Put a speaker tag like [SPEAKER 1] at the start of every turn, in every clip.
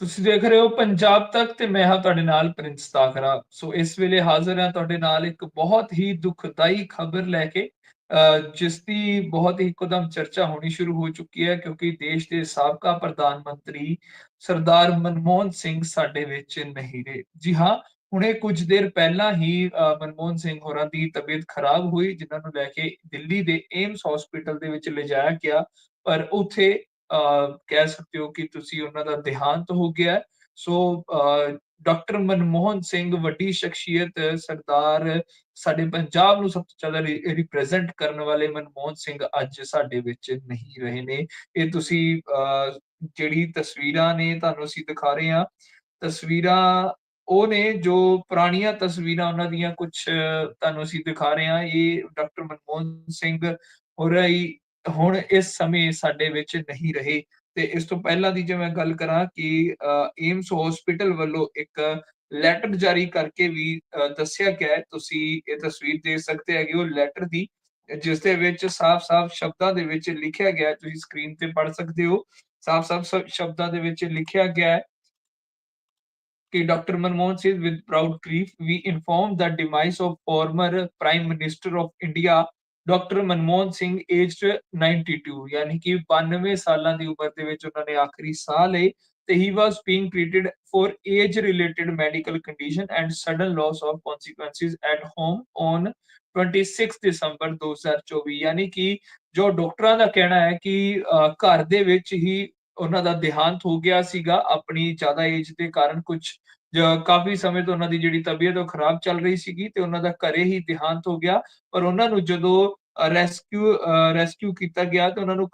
[SPEAKER 1] ਤੁਸੀਂ ਦੇਖ ਰਹੇ ਹੋ ਪੰਜਾਬ ਤੱਕ ਤੇ ਮੈਂ ਹਾਂ ਤੁਹਾਡੇ ਨਾਲ ਪ੍ਰਿੰਸ ਤਾਕਰਾ। ਸੋ ਇਸ ਵੇਲੇ ਹਾਜ਼ਰ ਹਾਂ ਤੁਹਾਡੇ ਨਾਲ ਇੱਕ ਬਹੁਤ ਹੀ ਦੁਖਦਾਈ ਖਬਰ ਲੈ ਕੇ ਜਿਸ ਦੀ ਬਹੁਤ ਹੀ ਇੱਕਦਮ ਚਰਚਾ ਹੋਣੀ ਸ਼ੁਰੂ ਹੋ ਚੁੱਕੀ ਹੈ ਕਿਉਂਕਿ ਦੇਸ਼ ਦੇ ਸਾਬਕਾ ਪ੍ਰਧਾਨ ਮੰਤਰੀ ਸਰਦਾਰ ਮਨਮੋਹਨ ਸਿੰਘ ਸਾਡੇ ਵਿੱਚ ਨਹੀਂ ਰਹੇ। ਜੀ ਹਾਂ ਹੁਣੇ ਕੁਝ ਦੇਰ ਪਹਿਲਾਂ ਹੀ ਅ, ਮਨਮੋਹਨ ਸਿੰਘ ਹੋਰਾਂ ਦੀ ਤਬੀਅਤ ਖਰਾਬ ਹੋਈ ਜਿਨ੍ਹਾਂ ਨੂੰ ਲੈ ਕੇ ਦਿੱਲੀ ਦੇ ਏਮਸ ਹਸਪੀਟਲ ਦੇ ਵਿੱਚ ਲਿਜਾਇਆ ਗਿਆ। ਪਰ ਉੱਥੇ ਕਹਿ ਸਕਦੇ ਹੋ ਕਿ ਤੁਸੀਂ ਉਹਨਾਂ ਦਾ ਦੇਹਾਂਤ ਹੋ ਗਿਆ ਸੋ ਅ, ਡਾਕਟਰ ਮਨਮੋਹਨ ਸਿੰਘ ਵੱਡੀ ਸ਼ਖਸੀਅਤ ਸਰਦਾਰ ਸਾਡੇ ਪੰਜਾਬ ਨੂੰ ਸਭ ਤੋਂ ਜ਼ਿਆਦਾ ਰਿਪਰੈਜ਼ੈਂਟ ਕਰਨ ਵਾਲੇ ਮਨਮੋਹਨ ਸਿੰਘ ਅੱਜ ਸਾਡੇ ਵਿੱਚ ਨਹੀਂ ਰਹੇ ਨੇ। ਇਹ ਤੁਸੀਂ ਅ, ਜਿਹੜੀ ਤਸਵੀਰਾਂ ਨੇ ਤੁਹਾਨੂੰ ਅਸੀਂ ਦਿਖਾ ਰਹੇ ਹਾਂ। ਤਸਵੀਰਾਂ ਉਹ ਨੇ ਜੋ ਪੁਰਾਣੀਆਂ ਤਸਵੀਰਾਂ ਉਹਨਾਂ ਦੀਆਂ ਕੁਝ ਤੁਹਾਨੂੰ ਅਸੀਂ ਦਿਖਾ ਰਹੇ ਹਾਂ। ਇਹ ਡਾਕਟਰ ਮਨਮੋਹਨ ਸਿੰਘ ਹੋ ਰਹੀ ਹੁਣ ਇਸ ਸਮੇਂ ਸਾਡੇ ਵਿੱਚ ਨਹੀਂ ਰਹੇ। ਤੇ ਇਸ ਤੋਂ ਪਹਿਲਾਂ ਦੀ ਜੇ ਮੈਂ ਗੱਲ ਕਰਾਂ ਕਿ ਏਮਸ ਹਸਪੀਟਲ ਵੱਲੋਂ ਇੱਕ ਲੈਟਰ ਜਾਰੀ ਕਰਕੇ ਵੀ ਦੱਸਿਆ ਗਿਆ ਤੁਸੀਂ ਇਹ ਤਸਵੀਰ ਦੇਖ ਸਕਦੇ ਹੈਗੇ ਉਹ ਲੈਟਰ ਦੀ, ਜਿਸ ਦੇ ਵਿੱਚ ਸਾਫ਼-ਸਾਫ਼ ਸ਼ਬਦਾਂ ਦੇ ਵਿੱਚ ਲਿਖਿਆ ਗਿਆ ਤੁਸੀਂ ਸਕਰੀਨ ਤੇ ਪੜ੍ਹ ਸਕਦੇ ਹੋ। ਸਾਫ਼-ਸਾਫ਼ ਸ਼ਬਦਾਂ ਦੇ ਵਿੱਚ ਲਿਖਿਆ ਗਿਆ ਕਿ doctor Manmohan Singh with proud grief we inform the demise of former prime minister of India doctor Manmohan Singh aged 92 ਯਾਨੀ ਕਿ 92 ਸਾਲਾਂ ਦੀ ਉਮਰ ਦੇ ਵਿੱਚ ਉਹਨਾਂ ਨੇ ਆਖਰੀ ਸਾਹ ਲਏ ਤੇ he was being treated for age related medical condition and sudden loss of consequences at home on 26 December 2024 ਯਾਨੀ ਕਿ ਜੋ ਡਾਕਟਰਾਂ ਦਾ ਕਹਿਣਾ ਹੈ ਕਿ ਘਰ ਦੇ ਵਿੱਚ ਹੀ ਉਹਨਾਂ ਦਾ ਦੇਹਾਂਤ ਹੋ ਗਿਆ ਸੀਗਾ, ਆਪਣੀ ਜ਼ਿਆਦਾ ਏਜ ਦੇ ਕਾਰਨ ਕੁਝ ਕਾਫੀ ਸਮੇਂ ਤੋਂ ਉਹਨਾਂ ਦੀ ਜਿਹੜੀ ਤਬੀਅਤ ਉਹ ਖਰਾਬ ਚੱਲ ਰਹੀ ਸੀਗੀ ਤੇ ਉਹਨਾਂ ਦਾ ਘਰੇ ਹੀ ਦੇਹਾਂਤ ਹੋ ਗਿਆ। ਪਰ ਉਹਨਾਂ ਨੂੰ ਜਦੋਂ ਰੈਸਕਿਊ ਰੈਸਕਿਊ ਕੀਤਾ ਗਿਆ ਤੇ ਉਹਨਾਂ ਨੂੰ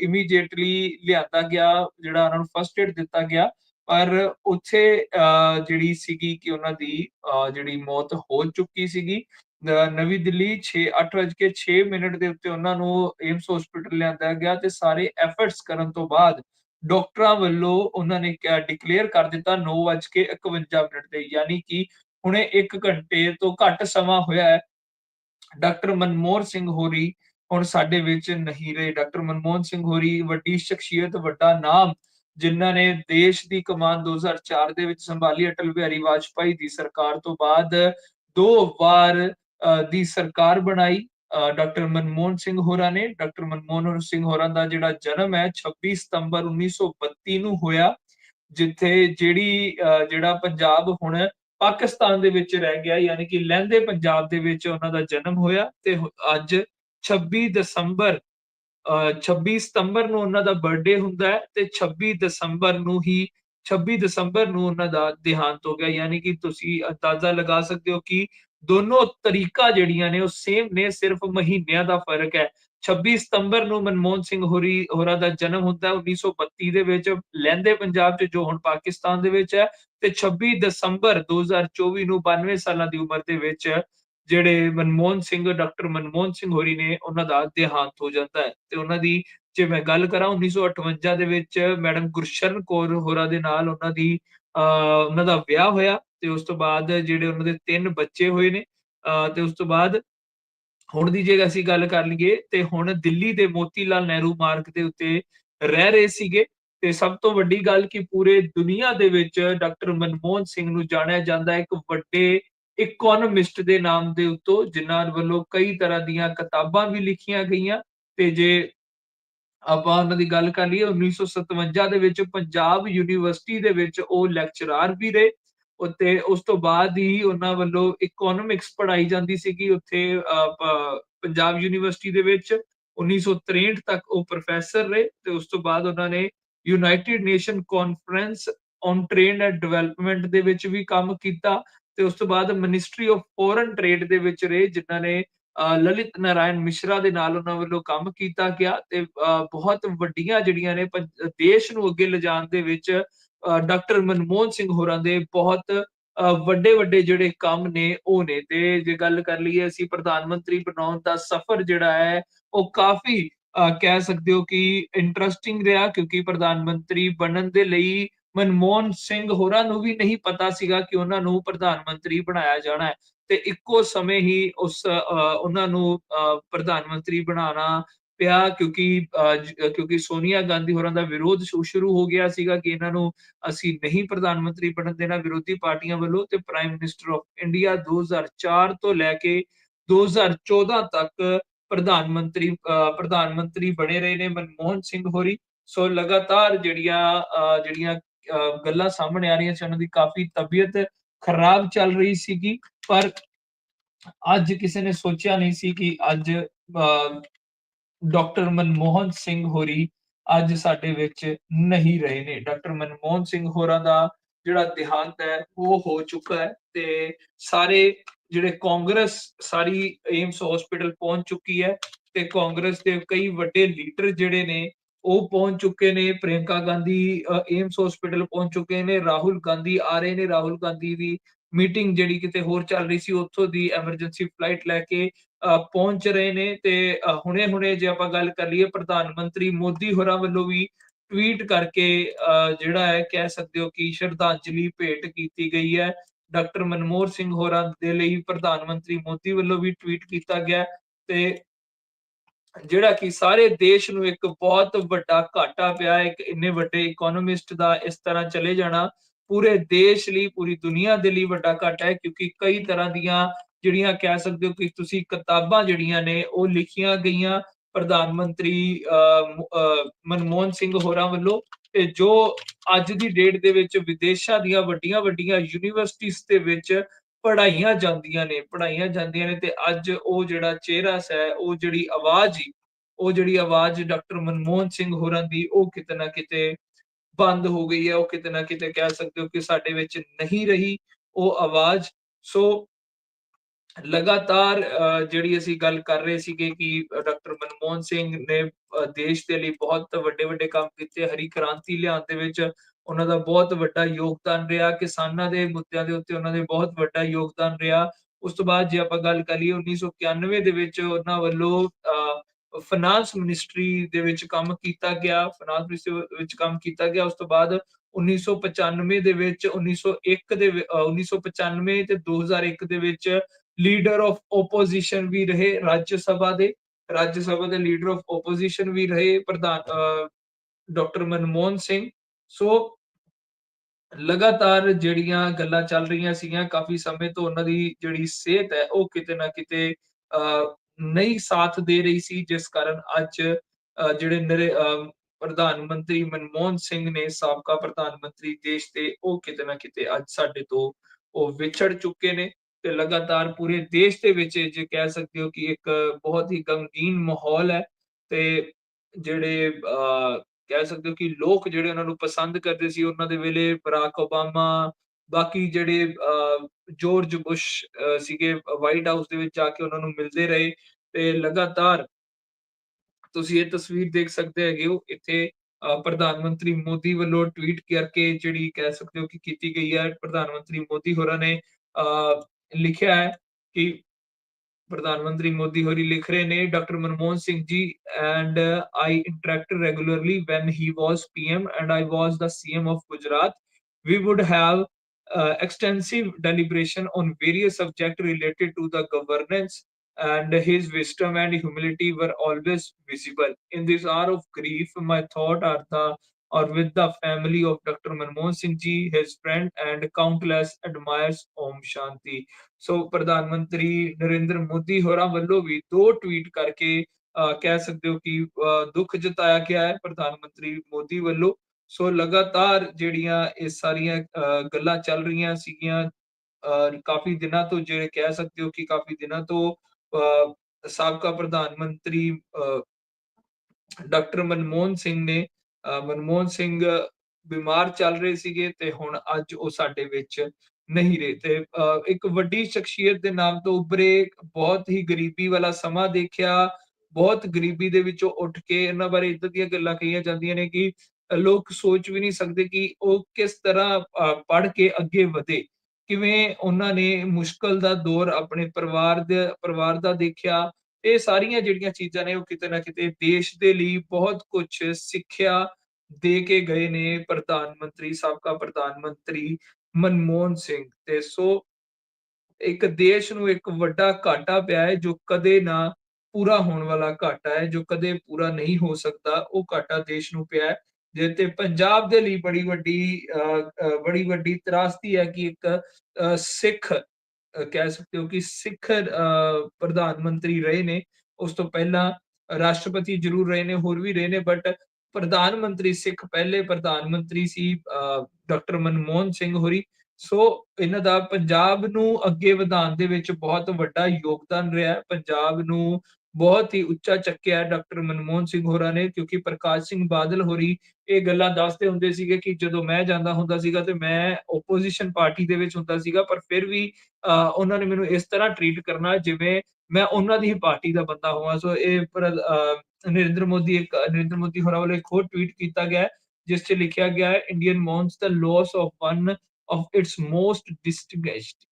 [SPEAKER 1] ਇਮੀਡੀਏਟਲੀ ਲਿਆਂਦਾ ਗਿਆ ਜਿਹੜਾ ਉਹਨਾਂ ਨੂੰ ਫਰਸਟ ਏਡ ਦਿੱਤਾ ਗਿਆ। ਪਰ ਉੱਥੇ ਅ, ਜਿਹੜੀ ਸੀਗੀ ਕਿ ਉਹਨਾਂ ਦੀ ਅ, ਜਿਹੜੀ ਮੌਤ ਹੋ ਚੁੱਕੀ ਸੀਗੀ। ਨ- ਨਵੀਂ ਦਿੱਲੀ 6 8:06 ਮਿੰਟ ਦੇ ਉੱਤੇ ਉਹਨਾਂ ਨੂੰ ਏਮਸ ਹਸਪੀਟਲ ਲਿਆਂਦਾ ਗਿਆ ਤੇ ਸਾਰੇ ਐਫਰਟਸ ਕਰਨ ਤੋਂ ਬਾਅਦ ਡਾਕਟਰਾਂ ਵੱਲੋਂ ਉਹਨਾਂ ਨੇ ਕਿਹਾ ਡਿਕਲੇਅਰ ਕਰ ਦਿੱਤਾ 9:51 ਮਿੰਟ ਤੇ ਯਾਨੀ ਕਿ ਹੁਣੇ 1 ਘੰਟੇ ਤੋਂ ਘੱਟ ਸਮਾਂ ਹੋਇਆ ਹੈ। ਡਾਕਟਰ ਮਨਮੋਹਨ ਸਿੰਘ ਹੋਰੀ ਹੁਣ ਸਾਡੇ ਵਿੱਚ ਨਹੀਂ ਰਹੇ। ਡਾਕਟਰ ਮਨਮੋਹਨ ਸਿੰਘ ਹੋਰੀ ਵੱਡੀ ਸ਼ਖਸੀਅਤ ਵੱਡਾ ਨਾਮ ਜਿਨ੍ਹਾਂ ਨੇ ਦੇਸ਼ ਦੀ ਕਮਾਨ 2004 ਦੇ ਵਿੱਚ ਸੰਭਾਲੀ। ਅਟਲ ਬਿਹਾਰੀ ਵਾਜਪਾਈ ਦੀ ਸਰਕਾਰ ਤੋਂ ਬਾਅਦ ਦੋ ਵਾਰ ਅ, ਦੀ ਸਰਕਾਰ ਬਣਾਈ। ਡਾਕਟਰ ਮਨਮੋਹਨ ਸਿੰਘ ਹੋਰਾਂ ਨੇ ਡਾਕਟਰ ਮਨਮੋਹਨ ਸਿੰਘ ਹੋਰਾਂ ਦਾ ਜਿਹੜਾ ਜਨਮ ਹੈ 26 ਸਤੰਬਰ 1932 ਨੂੰ ਹੋਇਆ ਜਿੱਥੇ ਜਿਹੜੀ ਜਿਹੜਾ ਪੰਜਾਬ ਹੁਣ ਪਾਕਿਸਤਾਨ ਦੇ ਵਿੱਚ ਰਹਿ ਗਿਆ ਯਾਨੀ ਕਿ ਲਹਿੰਦੇ ਪੰਜਾਬ ਦੇ ਵਿੱਚ ਉਹਨਾਂ ਦਾ ਜਨਮ ਹੋਇਆ ਤੇ ਅੱਜ 26 ਦਸੰਬਰ ਅ, 26 ਸਤੰਬਰ ਨੂੰ ਉਹਨਾਂ ਦਾ ਬਰਥਡੇ ਹੁੰਦਾ ਹੈ ਤੇ 26 ਦਸੰਬਰ ਨੂੰ ਹੀ 26 ਦਸੰਬਰ ਨੂੰ ਉਹਨਾਂ ਦਾ ਦੇਹਾਂਤ ਹੋ ਗਿਆ ਯਾਨੀ ਕਿ ਤੁਸੀਂ ਅੰਦਾਜ਼ਾ ਲਗਾ ਸਕਦੇ ਹੋ ਕਿ ਦੋਨੋਂ ਤਰੀਕਾ ਜਿਹੜੀਆਂ ਨੇ ਉਹ ਸੇਮ ਨੇ, ਸਿਰਫ ਮਹੀਨਿਆਂ ਦਾ ਫ਼ਰਕ ਹੈ। 26 ਸਤੰਬਰ ਨੂੰ ਮਨਮੋਹਨ ਸਿੰਘ ਹੋਰੀ ਹੋਰਾਂ ਦਾ ਜਨਮ ਹੁੰਦਾ ਹੈ 1932 ਦੇ ਵਿੱਚ ਲਹਿੰਦੇ ਪੰਜਾਬ 'ਚ, ਜੋ ਹੁਣ ਪਾਕਿਸਤਾਨ ਦੇ ਵਿੱਚ ਹੈ, ਤੇ 26 ਦਸੰਬਰ 2024 ਨੂੰ 92 ਸਾਲਾਂ ਦੀ ਉਮਰ ਦੇ ਵਿੱਚ ਜਿਹੜੇ ਮਨਮੋਹਨ ਸਿੰਘ, ਡਾਕਟਰ ਮਨਮੋਹਨ ਸਿੰਘ ਹੋਰੀ ਨੇ ਉਹਨਾਂ ਦਾ ਦੇਹਾਂਤ ਹੋ ਜਾਂਦਾ ਹੈ। ਤੇ ਉਹਨਾਂ ਦੀ ਜੇ ਮੈਂ ਗੱਲ ਕਰਾਂ 1958 ਦੇ ਵਿੱਚ ਮੈਡਮ ਗੁਰਸ਼ਰਨ ਕੌਰ ਹੋਰਾਂ ਦੇ ਨਾਲ ਉਹਨਾਂ ਦੀ ਉਹਨਾਂ ਦਾ ਵਿਆਹ ਹੋਇਆ ਤੇ ਉਸ ਤੋਂ ਬਾਅਦ ਜਿਹੜੇ ਉਹਨਾਂ ਦੇ ਤਿੰਨ ਬੱਚੇ ਹੋਏ ਨੇ ਤੇ ਉਸ ਤੋਂ ਬਾਅਦ ਹੁਣ ਦੀ ਜੇ ਅਸੀਂ ਗੱਲ ਕਰ ਲਈਏ ਤੇ ਹੁਣ ਦਿੱਲੀ ਦੇ ਮੋਤੀ ਲਾਲ ਨਹਿਰੂ ਮਾਰਗ ਦੇ ਉੱਤੇ ਰਹਿ ਰਹੇ ਸੀਗੇ ਤੇ ਸਭ ਤੋਂ ਵੱਡੀ ਗੱਲ ਕਿ ਪੂਰੇ ਦੁਨੀਆ ਦੇ ਵਿੱਚ ਡਾਕਟਰ ਮਨਮੋਹਨ ਸਿੰਘ ਨੂੰ ਜਾਣਿਆ ਜਾਂਦਾ ਇੱਕ ਵੱਡੇ ਇਕਨੋਮਿਸਟ ਦੇ ਨਾਮ ਦੇ ਉੱਤੋਂ, ਜਿਨ੍ਹਾਂ ਵੱਲੋਂ ਕਈ ਤਰ੍ਹਾਂ ਦੀਆਂ ਕਿਤਾਬਾਂ ਵੀ ਲਿਖੀਆਂ ਗਈਆਂ ਤੇ ਜੇ ਆਪਾਂ ਉਹਨਾਂ ਦੀ ਗੱਲ ਕਰ ਲਈਏ 1957 ਦੇ ਵਿੱਚ ਪੰਜਾਬ ਯੂਨੀਵਰਸਿਟੀ ਦੇ ਵਿੱਚ ਉਹ ਲੈਕਚਰਾਰ ਵੀ ਰਹੇ ਉੱਤੇ ਉਸ ਤੋਂ ਬਾਅਦ ਹੀ ਉਹਨਾਂ ਵੱਲੋਂ ਇਕਨੋਮਿਕਸ ਪੜ੍ਹਾਈ ਜਾਂਦੀ ਸੀਗੀ ਉੱਥੇ ਪੰਜਾਬ ਯੂਨੀਵਰਸਿਟੀ ਦੇ ਵਿੱਚ। 1963 ਤੱਕ ਉਹ ਪ੍ਰੋਫੈਸਰ ਰਹੇ ਤੇ ਉਸ ਤੋਂ ਬਾਅਦ ਉਹਨਾਂ ਨੇ United Nation Conference on Trade and Development ਦੇ ਵਿੱਚ ਵੀ ਕੰਮ ਕੀਤਾ ਤੇ ਉਸ ਤੋਂ ਬਾਅਦ ਮਿਨਿਸਟਰੀ ਆਫ ਫੋਰਨ ਟ੍ਰੇਡ ਦੇ ਵਿੱਚ ਰਹੇ, ਜਿਨ੍ਹਾਂ ਨੇ ਲਲਿਤ ਨਾਰਾਇਣ ਮਿਸ਼ਰਾ ਦੇ ਨਾਲ ਉਹਨਾਂ ਵੱਲੋਂ ਕੰਮ ਕੀਤਾ ਗਿਆ ਤੇ ਬਹੁਤ ਵੱਡੀਆਂ ਜਿਹੜੀਆਂ ਨੇ ਦੇਸ਼ ਨੂੰ ਅੱਗੇ ਲਿਜਾਣ ਦੇ ਵਿੱਚ ਡਾਕਟਰ ਮਨਮੋਹਨ ਸਿੰਘ ਹੋਰਾਂ ਦੇ ਬਹੁਤ ਵੱਡੇ ਵੱਡੇ ਜਿਹੜੇ ਕੰਮ ਨੇ ਉਹ ਨੇ ਤੇ ਜੇ ਗੱਲ ਕਰ ਲਈਏ ਅਸੀਂ ਪ੍ਰਧਾਨ ਮੰਤਰੀ ਬਣਾਉਣ ਦਾ ਸਫ਼ਰ ਜਿਹੜਾ ਹੈ ਉਹ ਕਾਫੀ ਅਹ, ਕਹਿ ਸਕਦੇ ਹੋ ਕਿ ਇੰਟਰਸਟਿੰਗ ਰਿਹਾ ਕਿਉਂਕਿ ਪ੍ਰਧਾਨ ਮੰਤਰੀ ਬਣਨ ਦੇ ਲਈ ਮਨਮੋਹਨ ਸਿੰਘ ਹੋਰਾਂ ਨੂੰ ਵੀ ਨਹੀਂ ਪਤਾ ਸੀਗਾ ਕਿ ਉਹਨਾਂ ਨੂੰ ਪ੍ਰਧਾਨ ਮੰਤਰੀ ਬਣਾਇਆ ਜਾਣਾ ਹੈ। ਤੇ ਇੱਕੋ ਸਮੇਂ ਹੀ ਉਸ ਉਹਨਾਂ ਨੂੰ ਅਹ, ਪ੍ਰਧਾਨ ਮੰਤਰੀ ਬਣਾਉਣਾ ਪਿਆ ਕਿਉਂਕਿ ਕਿਉਂਕਿ ਸੋਨੀਆ ਗਾਂਧੀ ਹੋਰਾਂ ਦਾ ਵਿਰੋਧ ਸ਼ੁਰੂ ਹੋ ਗਿਆ ਸੀਗਾ ਕਿ ਇਹਨਾਂ ਨੂੰ ਅਸੀਂ ਨਹੀਂ ਪ੍ਰਧਾਨ ਮੰਤਰੀ ਬਣਨ ਦੇਣਾ ਵਿਰੋਧੀ ਪਾਰਟੀਆਂ ਵੱਲੋਂ ਤੇ ਪ੍ਰਾਈਮ ਮਿਨਿਸਟਰ ਆਫ ਇੰਡੀਆ 2004 ਤੋਂ ਲੈ ਕੇ 2014 ਤੱਕ ਪ੍ਰਧਾਨ ਮੰਤਰੀ ਅ, ਪ੍ਰਧਾਨ ਮੰਤਰੀ ਬਣੇ ਰਹੇ ਨੇ ਮਨਮੋਹਨ ਸਿੰਘ ਹੋਰੀ। ਸੋ ਲਗਾਤਾਰ ਜਿਹੜੀਆਂ ਅ, ਜਿਹੜੀਆਂ ਅ, ਗੱਲਾਂ ਸਾਹਮਣੇ ਆ ਰਹੀਆਂ ਸੀ ਉਹਨਾਂ ਦੀ ਕਾਫੀ ਤਬੀਅਤ ਖਰਾਬ ਚੱਲ ਰਹੀ ਸੀਗੀ, ਪਰ ਅੱਜ ਕਿਸੇ ਨੇ ਸੋਚਿਆ ਨਹੀਂ ਸੀ ਕਿ ਅੱਜ ਡਾਕਟਰ ਮਨਮੋਹਨ ਸਿੰਘ ਹੋਰੀ ਅੱਜ ਸਾਡੇ ਵਿੱਚ ਨਹੀਂ ਰਹੇ ਨੇ। ਡਾਕਟਰ ਮਨਮੋਹਨ ਸਿੰਘ ਹੋਰਾਂ ਦਾ ਜਿਹੜਾ ਦੇਹਾਂਤ ਹੈ, ਉਹ ਹੋ ਚੁੱਕਾ ਹੈ ਤੇ ਸਾਰੇ ਜਿਹੜੇ ਕਾਂਗਰਸ, ਸਾਰੀ ਏਮਸ ਹਸਪੀਟਲ ਪਹੁੰਚ ਚੁੱਕੀ ਹੈ ਤੇ ਕਾਂਗਰਸ ਦੇ ਕਈ ਵੱਡੇ ਲੀਡਰ ਜਿਹੜੇ ਨੇ ਉਹ ਪਹੁੰਚ ਚੁੱਕੇ ਨੇ ਪ੍ਰਿਯੰਕਾ ਗਾਂਧੀ ਅ, ਏਮਸ ਹਸਪੀਟਲ ਪਹੁੰਚ ਚੁੱਕੇ ਨੇ ਰਾਹੁਲ ਗਾਂਧੀ ਆ ਰਹੇ ਨੇ ਰਾਹੁਲ ਗਾਂਧੀ ਦੀ ਮੀਟਿੰਗ ਜਿਹੜੀ ਕਿਤੇ ਹੋਰ ਚੱਲ ਰਹੀ ਸੀ ਉੱਥੋਂ ਦੀ ਐਮਰਜੈਂਸੀ ਫਲਾਈਟ ਲੈ ਕੇ ਪਹੁੰਚ ਰਹੇ ਨੇ ਤੇ ਹੁਣੇ-ਹੁਣੇ ਜੇ ਆਪਾਂ ਗੱਲ ਕਰ ਲਈਏ ਪ੍ਰਧਾਨ ਮੰਤਰੀ ਮੋਦੀ ਹੋਰਾਂ ਵੱਲੋਂ ਵੀ ਟਵੀਟ ਕਰਕੇ ਅ, ਜਿਹੜਾ ਹੈ ਕਹਿ ਸਕਦੇ ਹੋ ਕਿ ਸ਼ਰਧਾਂਜਲੀ ਭੇਟ ਕੀਤੀ ਗਈ ਹੈ। ਡਾਕਟਰ ਮਨਮੋਹਨ ਸਿੰਘ ਹੋਰਾਂ ਦੇ ਲਈ ਪ੍ਰਧਾਨ ਮੰਤਰੀ ਮੋਦੀ ਵੱਲੋਂ ਵੀ ਟਵੀਟ ਕੀਤਾ ਗਿਆ ਤੇ ਜਿਹੜਾ ਕਿ ਸਾਰੇ ਦੇਸ਼ ਨੂੰ ਇੱਕ ਬਹੁਤ ਵੱਡਾ ਘਾਟਾ ਪਿਆ ਇੱਕ ਇੰਨੇ ਵੱਡੇ ਇਕਨੋਮਿਸਟ ਦਾ ਇਸ ਤਰ੍ਹਾਂ ਚਲੇ ਜਾਣਾ ਪੂਰੇ ਦੇਸ਼ ਲਈ ਪੂਰੀ ਦੁਨੀਆ ਦੇ ਲਈ ਵੱਡਾ ਘਾਟਾ ਹੈ ਕਿਉਂਕਿ ਕਈ ਤਰ੍ਹਾਂ ਦੀਆਂ ਜਿਹੜੀਆਂ ਕਹਿ ਸਕਦੇ ਹੋ ਕਿ ਤੁਸੀਂ ਕਿਤਾਬਾਂ ਜਿਹੜੀਆਂ ਨੇ ਉਹ ਲਿਖੀਆਂ ਗਈਆਂ ਪ੍ਰਧਾਨ ਮੰਤਰੀ ਅ, ਮ- ਮਨਮੋਹਨ ਸਿੰਘ ਹੋਰਾਂ ਵੱਲੋਂ ਤੇ ਜੋ ਅੱਜ ਦੀ ਡੇਟ ਦੇ ਵਿੱਚ ਵਿਦੇਸ਼ਾਂ ਦੀਆਂ ਵੱਡੀਆਂ ਵੱਡੀਆਂ ਯੂਨੀਵਰਸਿਟੀਆਂ ਦੇ ਵਿੱਚ ਪੜਾਈਆਂ ਜਾਂਦੀਆਂ ਨੇ ਪੜ੍ਹਾਈਆਂ ਜਾਂਦੀਆਂ ਨੇ ਤੇ ਅੱਜ ਉਹ ਜਿਹੜਾ ਚਿਹਰਾ ਹੈ ਉਹ ਜਿਹੜੀ ਆਵਾਜ਼ ਹੀ ਉਹ ਜਿਹੜੀ ਆਵਾਜ਼ ਡਾਕਟਰ ਮਨਮੋਹਨ ਸਿੰਘ ਹੋਰਾਂ ਦੀ ਉਹ ਕਿਤੇ ਨਾ ਕਿਤੇ ਬੰਦ ਹੋ ਗਈ ਹੈ ਉਹ ਕਿਤੇ ਨਾ ਕਿਤੇ ਕਹਿ ਸਕਦੇ ਹੋ ਕਿ ਸਾਡੇ ਵਿੱਚ ਨਹੀਂ ਰਹੀ ਉਹ ਆਵਾਜ਼। ਸੋ ਲਗਾਤਾਰ ਅ, ਜਿਹੜੀ ਅਸੀਂ ਗੱਲ ਕਰ ਰਹੇ ਸੀਗੇ ਕਿ ਡਾਕਟਰ ਮਨਮੋਹਨ ਸਿੰਘ ਨੇ ਦੇਸ਼ ਦੇ ਲਈ ਬਹੁਤ ਵੱਡੇ ਵੱਡੇ ਕੰਮ ਕੀਤੇ ਹਰੀ ਕ੍ਰਾਂਤੀ ਲਿਆਉਣ ਦੇ ਵਿੱਚ ਉਹਨਾਂ ਦਾ ਬਹੁਤ ਵੱਡਾ ਯੋਗਦਾਨ ਰਿਹਾ ਕਿਸਾਨਾਂ ਦੇ ਮੁੱਦਿਆਂ ਦੇ ਉੱਤੇ ਉਹਨਾਂ ਦੇ ਬਹੁਤ ਵੱਡਾ ਯੋਗਦਾਨ ਰਿਹਾ। ਉਸ ਤੋਂ ਬਾਅਦ ਜੇ ਆਪਾਂ ਗੱਲ ਕਰੀਏ 1991 ਦੇ ਵਿੱਚ ਉਹਨਾਂ ਵੱਲੋਂ ਫਾਈਨਾਂਸ ਮਿਨਿਸਟਰੀ ਦੇ ਵਿੱਚ ਕੰਮ ਕੀਤਾ ਗਿਆ ਫਾਈਨਾਂਸ ਮਿਨਿਸਟਰੀ ਵਿੱਚ ਕੰਮ ਕੀਤਾ ਗਿਆ। ਉਸ ਤੋਂ ਬਾਅਦ 1995 ਦੇ ਵਿੱਚ 1901 ਦੇ ਵਿ- ਅ, 1995 ਤੇ 2001 ਦੇ ਵਿੱਚ ਲੀਡਰ ਆਫ ਓਪੋਜੀਸ਼ਨ ਵੀ ਰਹੇ ਰਾਜ ਸਭਾ ਦੇ। ਰਾਜ ਸਭਾ ਦੇ ਲੀਡਰ ਆਫ ਓਪੋਜੀਸ਼ਨ ਵੀ ਰਹੇ ਪ੍ਰਧਾਨ ਡਾਕਟਰ ਮਨਮੋਹਨ ਸਿੰਘ। ਸੋ ਲਗਾਤਾਰ ਜਿਹੜੀਆਂ ਗੱਲਾਂ ਚੱਲ ਰਹੀਆਂ ਸੀਗੀਆਂ ਕਾਫੀ ਸਮੇਂ ਤੋਂ ਉਹਨਾਂ ਦੀ ਜਿਹੜੀ ਸਿਹਤ ਹੈ ਉਹ ਕਿਤੇ ਨਾ ਕਿਤੇ ਨਹੀਂ ਸਾਥ ਦੇ ਰਹੀ ਸੀ ਜਿਸ ਕਾਰਨ ਅੱਜ ਜਿਹੜੇ ਨਰੇ ਪ੍ਰਧਾਨ ਮੰਤਰੀ ਮਨਮੋਹਨ ਸਿੰਘ ਨੇ ਸਾਬਕਾ ਪ੍ਰਧਾਨ ਮੰਤਰੀ ਦੇਸ਼ ਦੇ ਉਹ ਕਿਤੇ ਨਾ ਕਿਤੇ ਅੱਜ ਸਾਡੇ ਤੋਂ ਉਹ ਵਿਛੜ ਚੁੱਕੇ ਨੇ ਤੇ ਲਗਾਤਾਰ ਪੂਰੇ ਦੇਸ਼ ਦੇ ਵਿੱਚ ਜੇ ਕਹਿ ਸਕਦੇ ਹੋ ਕਿ ਇੱਕ ਬਹੁਤ ਹੀ ਗਮਗੀਨ ਮਾਹੌਲ ਹੈ ਤੇ ਜਿਹੜੇ ਅ, ਕਹਿ ਸਕਦੇ ਹੋ ਕਿ ਲੋਕ ਜਿਹੜੇ ਉਹਨਾਂ ਨੂੰ ਪਸੰਦ ਕਰਦੇ ਸੀ ਉਹਨਾਂ ਦੇ ਵੇਲੇ ਬਰਾਕ ਓਬਾਮਾ ਬਾਕੀ ਜਿਹੜੇ ਅ, ਬੁਸ਼ ਸੀਗੇ ਵਾਈਟ ਹਾਊਸ ਦੇ ਵਿੱਚ ਜਾ ਕੇ ਉਹਨਾਂ ਨੂੰ ਮਿਲਦੇ ਰਹੇ ਤੇ ਲਗਾਤਾਰ ਤੁਸੀਂ ਇਹ ਤਸਵੀਰ ਦੇਖ ਸਕਦੇ ਹੈਗੇ ਹੋ ਇੱਥੇ ਅ, ਪ੍ਰਧਾਨ ਮੰਤਰੀ ਮੋਦੀ ਵੱਲੋਂ ਟਵੀਟ ਕਰਕੇ ਜਿਹੜੀ ਕਹਿ ਸਕਦੇ ਹੋ ਕਿ ਕੀਤੀ ਗਈ ਹੈ ਪ੍ਰਧਾਨ ਮੰਤਰੀ ਮੋਦੀ ਹੋਰਾਂ ਨੇ ਅ, ਲਿਖਿਆ ਹੈ ਕਿ Pradhan Mantri Modi Hari Likhre ne, Dr. Manmohan Singh ji, and uh, I interacted regularly when he was PM and I was the CM of Gujarat. We would have uh, extensive deliberation on various subjects related to the governance and his wisdom and humility were always visible. In this hour of grief, my thought are the or with the family of Dr. Manmohan Singh ji, his friend and countless admirers. Om Shanti. ਸੋ ਪ੍ਰਧਾਨ ਮੰਤਰੀ ਨਰਿੰਦਰ ਮੋਦੀ ਹੋਰਾਂ ਵੱਲੋਂ ਵੀ ਦੋ tweet ਕਰਕੇ ਕਹਿ ਸਕਦੇ ਹੋ ਕਿ ਦੁੱਖ ਜਤਾਇਆ ਗਿਆ ਹੈ ਪ੍ਰਧਾਨ ਮੰਤਰੀ ਮੋਦੀ ਵੱਲੋਂ ਸੋ ਲਗਾਤਾਰ ਜਿਹੜੀਆਂ ਇਹ ਸਾਰੀਆਂ ਗੱਲਾਂ ਚੱਲ ਰਹੀਆਂ ਸੀਗੀਆਂ ਅਹ, ਕਾਫੀ ਦਿਨਾਂ ਤੋਂ ਜਿਹੜੇ ਕਹਿ ਸਕਦੇ ਹੋ ਕਿ ਕਾਫੀ ਦਿਨਾਂ ਤੋਂ ਅਹ, ਸਾਬਕਾ ਪ੍ਰਧਾਨ ਮੰਤਰੀ ਅਹ, ਡਾਕਟਰ ਮਨਮੋਹਨ ਸਿੰਘ ਨੇ ਮਨਮੋਹਨ ਸਿੰਘ ਬਿਮਾਰ ਚੱਲ ਰਹੇ ਸੀਗੇ ਤੇ ਹੁਣ ਅੱਜ ਉਹ ਸਾਡੇ ਵਿੱਚ ਨਹੀਂ ਰਹੇ ਤੇ ਇੱਕ ਵੱਡੀ ਸ਼ਖਸੀਅਤ ਦੇ ਨਾਮ ਤੋਂ ਉੱਭਰੇ ਬਹੁਤ ਹੀ ਗਰੀਬੀ ਵਾਲਾ ਸਮਾਂ ਦੇਖਿਆ, ਬਹੁਤ ਗਰੀਬੀ ਦੇ ਵਿੱਚੋਂ ਉੱਠ ਕੇ ਇਹਨਾਂ ਬਾਰੇ ਇਦਾਂ ਦੀਆਂ ਗੱਲਾਂ ਕਹੀਆਂ ਜਾਂਦੀਆਂ ਨੇ ਕਿ ਲੋਕ ਸੋਚ ਵੀ ਨਹੀਂ ਸਕਦੇ ਕਿ ਉਹ ਕਿਸ ਤਰ੍ਹਾਂ ਪੜ੍ਹ ਕੇ ਅੱਗੇ ਵਧੇ। ਕਿਵੇਂ ਉਹਨਾਂ ਨੇ ਮੁਸ਼ਕਲ ਦਾ ਦੌਰ ਆਪਣੇ ਪਰਿਵਾਰ ਦੇ, ਪਰਿਵਾਰ ਦਾ ਦੇਖਿਆ ਇਹ ਸਾਰੀਆਂ ਜਿਹੜੀਆਂ ਚੀਜ਼ਾਂ ਨੇ ਉਹ ਕਿਤੇ ਨਾ ਕਿਤੇ ਦੇਸ਼ ਦੇ ਲਈ ਬਹੁਤ ਕੁਝ ਸਿੱਖਿਆ ਦੇ ਕੇ ਗਏ ਨੇ ਪ੍ਰਧਾਨ ਮੰਤਰੀ ਸਾਬਕਾ ਪ੍ਰਧਾਨ ਮੰਤਰੀ ਮਨਮੋਹਨ ਸਿੰਘ ਤੇ ਸੋ ਇੱਕ ਦੇਸ਼ ਨੂੰ ਇੱਕ ਵੱਡਾ ਘਾਟਾ ਪਿਆ ਹੈ ਜੋ ਕਦੇ ਨਾ ਪੂਰਾ ਹੋਣ ਵਾਲਾ ਘਾਟਾ ਹੈ ਜੋ ਕਦੇ ਪੂਰਾ ਨਹੀਂ ਹੋ ਸਕਦਾ ਉਹ ਘਾਟਾ ਦੇਸ਼ ਨੂੰ ਪਿਆ ਹੈ। ਜਿਹਦੇ ਤੇ ਪੰਜਾਬ ਦੇ ਲਈ ਬੜੀ ਵੱਡੀ ਅ, ਬੜੀ ਵੱਡੀ ਤਰਾਸਦੀ ਹੈ ਕਿ ਇੱਕ ਅ, ਸਿੱਖ ਕਹਿ ਸਕਦੇ ਹੋ ਕਿ ਸਿੱਖ ਅ, ਪ੍ਰਧਾਨ ਮੰਤਰੀ ਰਹੇ ਨੇ ਉਸ ਤੋਂ ਪਹਿਲਾਂ ਰਾਸ਼ਟਰਪਤੀ ਜ਼ਰੂਰ ਰਹੇ ਨੇ ਹੋਰ ਵੀ ਰਹੇ ਨੇ ਬਟ ਪ੍ਰਧਾਨ ਮੰਤਰੀ ਸਿੱਖ ਪਹਿਲੇ ਪ੍ਰਧਾਨ ਮੰਤਰੀ ਸੀ ਡਾਕਟਰ ਮਨਮੋਹਨ ਸਿੰਘ ਹੋਰੀ। ਸੋ ਇਹਨਾਂ ਦਾ ਪੰਜਾਬ ਨੂੰ ਅੱਗੇ ਵਧਾਉਣ ਦੇ ਵਿੱਚ ਬਹੁਤ ਵੱਡਾ ਯੋਗਦਾਨ ਰਿਹਾ ਪੰਜਾਬ ਨੂੰ ਬਹੁਤ ਹੀ ਉੱਚਾ ਚੱਕਿਆ ਡਾਕਟਰ ਮਨਮੋਹਨ ਸਿੰਘ ਹੋਰਾਂ ਨੇ, ਕਿਉਂਕਿ ਪ੍ਰਕਾਸ਼ ਸਿੰਘ ਬਾਦਲ ਹੋਰੀ ਇਹ ਗੱਲਾਂ ਦੱਸਦੇ ਹੁੰਦੇ ਸੀਗੇ ਕਿ ਜਦੋਂ ਮੈਂ ਜਾਂਦਾ ਹੁੰਦਾ ਸੀਗਾ ਤੇ ਮੈਂ ਓਪੋਜੀਸ਼ਨ ਪਾਰਟੀ ਦੇ ਵਿੱਚ ਹੁੰਦਾ ਸੀਗਾ, ਪਰ ਫਿਰ ਵੀ ਉਹਨਾਂ ਨੇ ਮੈਨੂੰ ਇਸ ਤਰ੍ਹਾਂ ਟ੍ਰੀਟ ਕਰਨਾ ਜਿਵੇਂ ਮੈਂ ਉਹਨਾਂ ਦੀ ਹੀ ਪਾਰਟੀ ਦਾ ਬੰਦਾ ਹੋਵਾਂ। ਸੋ ਇਹ ਪਰ ਨਰਿੰਦਰ ਮੋਦੀ ਇੱਕ, ਨਰਿੰਦਰ ਮੋਦੀ ਹੋਰਾਂ ਵੱਲੋਂ ਇੱਕ ਹੋਰ ਟਵੀਟ ਕੀਤਾ ਗਿਆ, ਜਿਸ 'ਚ ਲਿਖਿਆ ਗਿਆ ਹੈ Indian mourns the loss of one of its most distinguished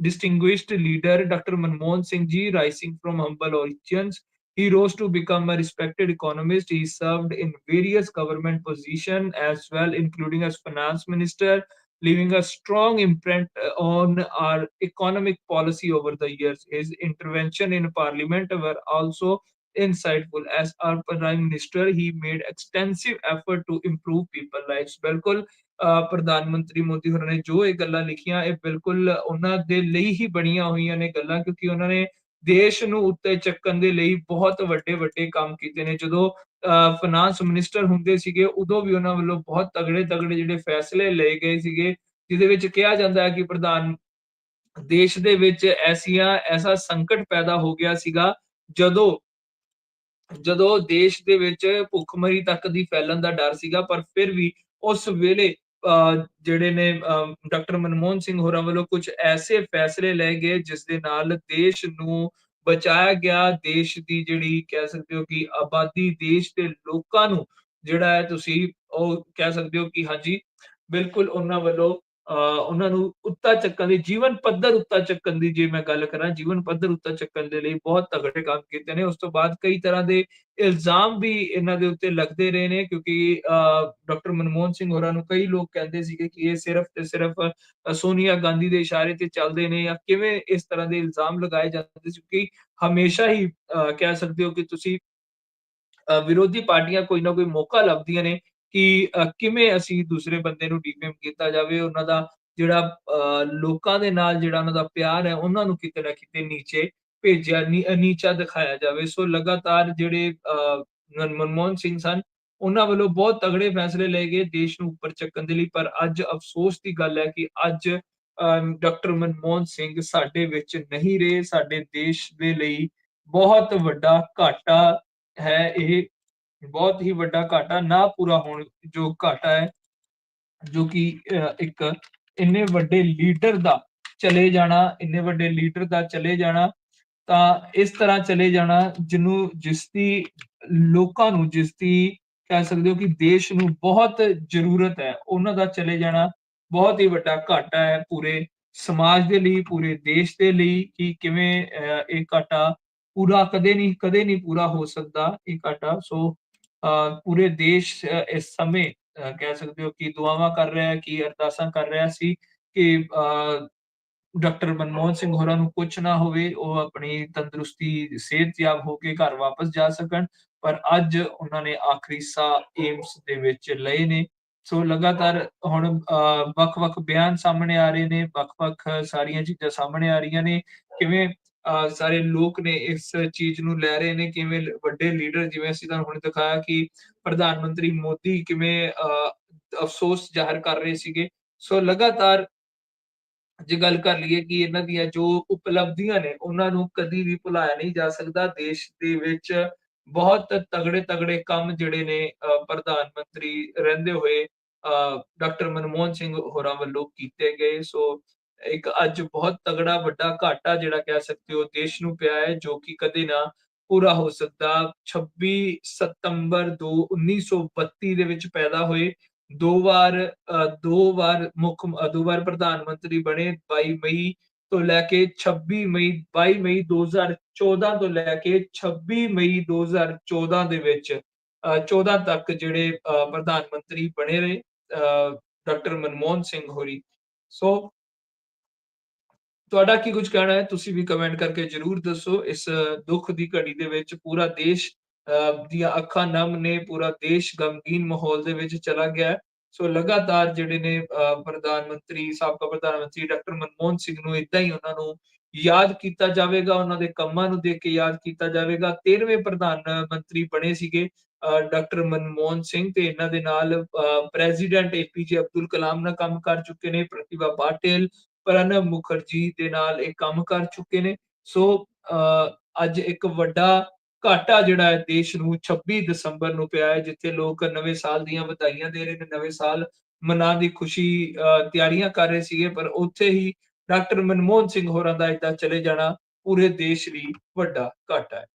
[SPEAKER 1] distinguished leader Dr. Manmohan Singh ji, rising from humble origins. He rose to become a respected economist. He served in various government positions as well, including as finance minister, leaving a strong imprint uh, on our economic policy over the years. His intervention in parliament were also insightful. As our prime minister, he made extensive effort to improve people lives. ਬਿਲਕੁਲ ਪ੍ਰਧਾਨ ਮੰਤਰੀ ਮੋਦੀ ਹੋਰਾਂ ਨੇ ਜੋ ਇਹ ਗੱਲਾਂ ਲਿਖੀਆਂ ਇਹ ਬਿਲਕੁਲ ਉਹਨਾਂ ਦੇ ਲਈ ਹੀ ਬਣੀਆਂ ਹੋਈਆਂ ਨੇ ਗੱਲਾਂ ਕਿਉਂਕਿ ਉਹਨਾਂ ਨੇ ਦੇਸ਼ ਨੂੰ ਉੱਤੇ ਚੱਕਣ ਦੇ ਲਈ ਬਹੁਤ ਵੱਡੇ ਵੱਡੇ ਕੰਮ ਕੀਤੇ ਨੇ ਜਦੋਂ ਫਾਈਨਾਂਸ ਮਿਨਿਸਟਰ ਹੁੰਦੇ ਸੀਗੇ ਉਦੋਂ ਵੀ ਉਹਨਾਂ ਵੱਲੋਂ ਬਹੁਤ ਤਗੜੇ ਤਗੜੇ ਜਿਹੜੇ ਫੈਸਲੇ ਲਏ ਗਏ ਸੀਗੇ ਜਿਹਦੇ ਵਿੱਚ ਕਿਹਾ ਜਾਂਦਾ ਹੈ ਕਿ ਪ੍ਰਧਾਨ ਦੇਸ਼ ਦੇ ਵਿੱਚ ਐਸੀਆਂ ਐਸਾ ਸੰਕਟ ਪੈਦਾ ਹੋ ਗਿਆ ਸੀਗਾ ਜਦੋਂ ਜਦੋਂ ਦੇਸ਼ ਦੇ ਵਿੱਚ ਭੁੱਖਮਰੀ ਤੱਕ ਦੀ ਫੈਲਣ ਦਾ ਡਰ ਸੀਗਾ ਪਰ ਫਿਰ ਵੀ ਉਸ ਵੇਲੇ ਅ, ਜਿਹੜੇ ਨੇ ਡਾਕਟਰ ਮਨਮੋਹਨ ਸਿੰਘ ਹੋਰਾਂ ਵੱਲੋਂ ਕੁਝ ਐਸੇ ਫੈਸਲੇ ਲਏ ਗਏ ਜਿਸ ਦੇ ਨਾਲ ਦੇਸ਼ ਨੂੰ ਬਚਾਇਆ ਗਿਆ। ਦੇਸ਼ ਦੀ ਜਿਹੜੀ ਕਹਿ ਸਕਦੇ ਹੋ ਕਿ ਆਬਾਦੀ ਦੇਸ਼ ਦੇ ਲੋਕਾਂ ਨੂੰ ਜਿਹੜਾ ਹੈ ਤੁਸੀਂ ਉਹ ਕਹਿ ਸਕਦੇ ਹੋ ਕਿ ਹਾਂਜੀ ਬਿਲਕੁਲ ਉਹਨਾਂ ਵੱਲੋਂ ਉਹਨਾਂ ਨੂੰ ਉੱਤਾ ਚੱਕਣ ਦੀ ਜੀਵਨ ਪੱਧਰ ਉੱਤਾ ਚੱਕਣ ਦੀ ਜੇ ਮੈਂ ਗੱਲ ਕਰਾਂ ਜੀਵਨ ਪੱਧਰ ਉੱਤਾ ਚੱਕਣ ਦੇ ਲਈ ਬਹੁਤ ਤਗੜੇ ਕੰਮ ਕੀਤੇ ਨੇ। ਉਸ ਤੋਂ ਬਾਅਦ ਕਈ ਤਰ੍ਹਾਂ ਦੇ ਇਲਜ਼ਾਮ ਵੀ ਇਹਨਾਂ ਦੇ ਉੱਤੇ ਲੱਗਦੇ ਰਹੇ ਨੇ ਕਿਉਂਕਿ ਡਾਕਟਰ ਮਨਮੋਹਨ ਸਿੰਘ ਹੋਰਾਂ ਨੂੰ ਕਈ ਲੋਕ ਕਹਿੰਦੇ ਸੀਗੇ ਕਿ ਇਹ ਸਿਰਫ ਤੇ ਸਿਰਫ ਸੋਨੀਆ ਗਾਂਧੀ ਦੇ ਇਸ਼ਾਰੇ ਤੇ ਚੱਲਦੇ ਨੇ ਜਾਂ ਕਿਵੇਂ ਇਸ ਤਰ੍ਹਾਂ ਦੇ ਇਲਜ਼ਾਮ ਲਗਾਏ ਜਾਂਦੇ ਸੀ ਕਿਉਂਕਿ ਹਮੇਸ਼ਾ ਹੀ ਅ, ਕਹਿ ਸਕਦੇ ਹੋ ਕਿ ਤੁਸੀਂ ਵਿਰੋਧੀ ਪਾਰਟੀਆਂ ਕੋਈ ਨਾ ਕੋਈ ਮੌਕਾ ਲੱਭਦੀਆਂ ਨੇ ਕਿ ਕਿਵੇਂ ਅਸੀਂ ਦੂਸਰੇ ਬੰਦੇ ਨੂੰ ਡੀਫੇਮ ਕੀਤਾ ਜਾਵੇ, ਉਹਨਾਂ ਦਾ ਜਿਹੜਾ ਲੋਕਾਂ ਦੇ ਨਾਲ ਜਿਹੜਾ ਉਹਨਾਂ ਦਾ ਪਿਆਰ ਹੈ, ਉਹਨਾਂ ਨੂੰ ਕਿਤੇ ਨਾ ਕਿਤੇ ਨੀਚੇ ਭੇਜਿਆ ਨੀਚਾ ਦਿਖਾਇਆ ਜਾਵੇ। ਸੋ ਲਗਾਤਾਰ ਜਿਹੜੇ ਮਨਮੋਹਨ ਸਿੰਘ ਸਨ, ਉਹਨਾਂ ਵੱਲੋਂ ਬਹੁਤ ਤਗੜੇ ਫੈਸਲੇ ਲਏ ਗਏ ਦੇਸ਼ ਨੂੰ ਉੱਪਰ ਚੱਕਣ ਦੇ ਲਈ। ਪਰ ਅੱਜ ਅਫਸੋਸ ਦੀ ਗੱਲ ਹੈ ਕਿ ਅੱਜ ਡਾਕਟਰ ਮਨਮੋਹਨ ਸਿੰਘ ਸਾਡੇ ਵਿੱਚ ਨਹੀਂ ਰਹੇ। ਸਾਡੇ ਦੇਸ਼ ਦੇ ਲਈ ਬਹੁਤ ਵੱਡਾ ਘਾਟਾ ਹੈ ਇਹ ਬਹੁਤ ਹੀ ਵੱਡਾ ਘਾਟਾ ਨਾ ਪੂਰਾ ਹੋਣ ਜੋ ਘਾਟਾ ਹੈ ਜੋ ਕਿ ਇੱਕ ਇੰਨੇ ਵੱਡੇ ਲੀਡਰ ਦਾ ਚਲੇ ਜਾਣਾ ਇੰਨੇ ਵੱਡੇ ਲੀਡਰ ਦਾ ਚਲੇ ਜਾਣਾ ਤਾਂ ਇਸ ਤਰ੍ਹਾਂ ਚਲੇ ਜਾਣਾ ਜਿਹਨੂੰ ਜਿਸ ਦੀ ਲੋਕਾਂ ਨੂੰ ਜਿਸ ਦੀ ਕਹਿ ਸਕਦੇ ਹੋ ਕਿ ਦੇਸ਼ ਨੂੰ ਬਹੁਤ ਜ਼ਰੂਰਤ ਹੈ ਉਹਨਾਂ ਦਾ ਚਲੇ ਜਾਣਾ ਬਹੁਤ ਹੀ ਵੱਡਾ ਘਾਟਾ ਹੈ ਪੂਰੇ ਸਮਾਜ ਦੇ ਲਈ ਪੂਰੇ ਦੇਸ਼ ਦੇ ਲਈ ਕਿ ਕਿਵੇਂ ਅ, ਇਹ ਘਾਟਾ ਪੂਰਾ ਕਦੇ ਨਹੀਂ ਕਦੇ ਨਹੀਂ ਪੂਰਾ ਹੋ ਸਕਦਾ ਇਹ ਘਾਟਾ। ਸੋ ਪੂਰੇ ਦੇਸ਼ ਇਸ ਸਮੇਂ ਕਹਿ ਸਕਦੇ ਹੋ ਕਿ ਦੁਆਵਾਂ ਕਰ ਰਿਹਾ ਹੈ ਕਿ ਅਰਦਾਸਾਂ ਕਰ ਰਿਹਾ ਸੀ ਕਿ ਡਾਕਟਰ ਮਨਮੋਹਨ ਸਿੰਘ ਹੋਰਾਂ ਨੂੰ ਕੁਛ ਨਾ ਹੋਵੇ ਉਹ ਆਪਣੀ ਤੰਦਰੁਸਤੀ ਸਿਹਤਯਾਬ ਹੋ ਕੇ ਘਰ ਵਾਪਸ ਜਾ ਸਕਣ। ਪਰ ਅੱਜ ਉਹਨਾਂ ਨੇ ਆਖਰੀ ਸਾਹ ਏਮਸ ਦੇ ਵਿੱਚ ਲਏ ਨੇ। ਸੋ ਲਗਾਤਾਰ ਹੁਣ ਅ, ਵੱਖ-ਵੱਖ ਬਿਆਨ ਸਾਹਮਣੇ ਆ ਰਹੇ ਨੇ ਵੱਖ-ਵੱਖ ਸਾਰੀਆਂ ਚੀਜ਼ਾਂ ਸਾਹਮਣੇ ਆ ਰਹੀਆਂ ਨੇ। ਕਿਵੇਂ ਸਾਰੇ ਲੋਕ ਨੇ ਇਸ ਚੀਜ਼ ਨੂੰ ਲੈ ਰਹੇ ਨੇ ਕਿਵੇਂ ਵੱਡੇ ਲੀਡਰ ਜਿਵੇਂ ਅਸੀਂ ਤੁਹਾਨੂੰ ਹੁਣੇ ਦਿਖਾਇਆ ਕਿ ਪ੍ਰਧਾਨ ਮੰਤਰੀ ਮੋਦੀ ਕਿਵੇਂ ਅਫਸੋਸ ਜ਼ਾਹਰ ਕਰ ਰਹੇ ਸੀਗੇ। ਸੋ ਲਗਾਤਾਰ ਜੇ ਗੱਲ ਕਰ ਲਈਏ ਕਿ ਇਹਨਾਂ ਦੀਆਂ ਜੋ ਉਪਲਬਧੀਆਂ ਨੇ ਉਹਨਾਂ ਨੂੰ ਕਦੀ ਵੀ ਭੁਲਾਇਆ ਨਹੀਂ ਜਾ ਸਕਦਾ। ਦੇਸ਼ ਦੇ ਵਿੱਚ ਬਹੁਤ ਤਗੜੇ ਤਗੜੇ ਕੰਮ ਜਿਹੜੇ ਨੇ ਅ, ਪ੍ਰਧਾਨ ਮੰਤਰੀ ਰਹਿੰਦੇ ਹੋਏ ਡਾਕਟਰ ਮਨਮੋਹਨ ਸਿੰਘ ਹੋਰਾਂ ਵੱਲੋਂ ਕੀਤੇ ਗਏ। ਸੋ ਇੱਕ ਅੱਜ ਬਹੁਤ ਤਗੜਾ ਵੱਡਾ ਘਾਟਾ ਜਿਹੜਾ ਕਹਿ ਸਕਦੇ ਹੋ ਦੇਸ਼ ਨੂੰ ਪਿਆ ਹੈ ਜੋ ਕਿ ਕਦੇ ਨਾ ਪੂਰਾ ਹੋ ਸਕਦਾ। 26 ਸਤੰਬਰ 2 1932 ਦੇ ਵਿੱਚ ਪੈਦਾ ਹੋਏ। ਦੋ ਵਾਰ ਦੋ ਵਾਰ ਮੁੱਖ ਦੋ ਵਾਰ ਪ੍ਰਧਾਨ ਮੰਤਰੀ ਬਣੇ 22 ਮਈ ਤੋਂ ਲੈ ਕੇ 26 ਮਈ 22 ਮਈ 2014 ਤੋਂ ਲੈ ਕੇ 26 ਮਈ 2014 ਦੇ ਵਿੱਚ ਅ, 14 ਤੱਕ ਜਿਹੜੇ ਅ, ਪ੍ਰਧਾਨ ਮੰਤਰੀ ਬਣੇ ਰਹੇ ਡਾਕਟਰ ਮਨਮੋਹਨ ਸਿੰਘ ਹੋਰੀ। ਸੋ ਤੁਹਾਡਾ ਕੀ ਕੁਝ ਕਹਿਣਾ ਹੈ? ਤੁਸੀਂ ਵੀ ਕਮੈਂਟ ਕਰਕੇ ਜ਼ਰੂਰ ਦੱਸੋ। ਇਸ ਦੁੱਖ ਦੀ ਘੜੀ ਦੇ ਵਿੱਚ ਪੂਰਾ ਦੇਸ਼ ਅ, ਦੀਆਂ ਅੱਖਾਂ ਨਮ ਨੇ, ਪੂਰਾ ਦੇਸ਼ ਗਮਗੀਨ ਮਾਹੌਲ ਦੇ ਵਿੱਚ ਚਲਾ ਗਿਆ ਸੋ ਲਗਾਤਾਰ ਜਿਹੜੇ ਨੇ ਅ, ਪ੍ਰਧਾਨ ਮੰਤਰੀ, ਸਾਬਕਾ ਪ੍ਰਧਾਨ ਮੰਤਰੀ ਡਾਕਟਰ ਮਨਮੋਹਨ ਸਿੰਘ ਨੂੰ ਏਦਾਂ ਹੀ ਉਹਨਾਂ ਨੂੰ ਯਾਦ ਕੀਤਾ ਜਾਵੇਗਾ, ਉਹਨਾਂ ਦੇ ਕੰਮਾਂ ਨੂੰ ਦੇਖ ਕੇ ਯਾਦ ਕੀਤਾ ਜਾਵੇਗਾ। 13ਵੇਂ ਪ੍ਰਧਾਨ ਮੰਤਰੀ ਬਣੇ ਸੀਗੇ ਅ, ਡਾਕਟਰ ਮਨਮੋਹਨ ਸਿੰਘ ਤੇ ਇਹਨਾਂ ਦੇ ਨਾਲ ਅ, ਪ੍ਰੈਜ਼ੀਡੈਂਟ ਏਪੀਜੇ ਅਬਦੁਲ ਕਲਾਮ ਨਾਲ ਕੰਮ ਕਰ ਚੁੱਕੇ ਨੇ, ਪ੍ਰਤਿਭਾ ਪਾਟਿਲ, ਪ੍ਰਣਬ ਮੁਖਰਜੀ ਦੇ ਨਾਲ ਇਹ ਕੰਮ ਕਰ ਚੁੱਕੇ ਨੇ। ਸੋ ਅ, ਅੱਜ ਇੱਕ ਵੱਡਾ ਘਾਟਾ ਜਿਹੜਾ ਹੈ ਦੇਸ਼ ਨੂੰ 26 ਦਸੰਬਰ ਨੂੰ ਪਿਆ ਹੈ, ਜਿੱਥੇ ਲੋਕ ਨਵੇਂ ਸਾਲ ਦੀਆਂ ਵਧਾਈਆਂ ਦੇ ਰਹੇ ਨੇ, ਨਵੇਂ ਸਾਲ ਮਨਾਉਣ ਦੀ ਖੁਸ਼ੀ ਅ, ਤਿਆਰੀਆਂ ਕਰ ਰਹੇ ਸੀਗੇ, ਪਰ ਉੱਥੇ ਹੀ ਡਾਕਟਰ ਮਨਮੋਹਨ ਸਿੰਘ ਹੋਰਾਂ ਦਾ ਏਦਾਂ ਚਲੇ ਜਾਣਾ ਪੂਰੇ ਦੇਸ਼ ਲਈ ਵੱਡਾ ਘਾਟਾ ਹੈ।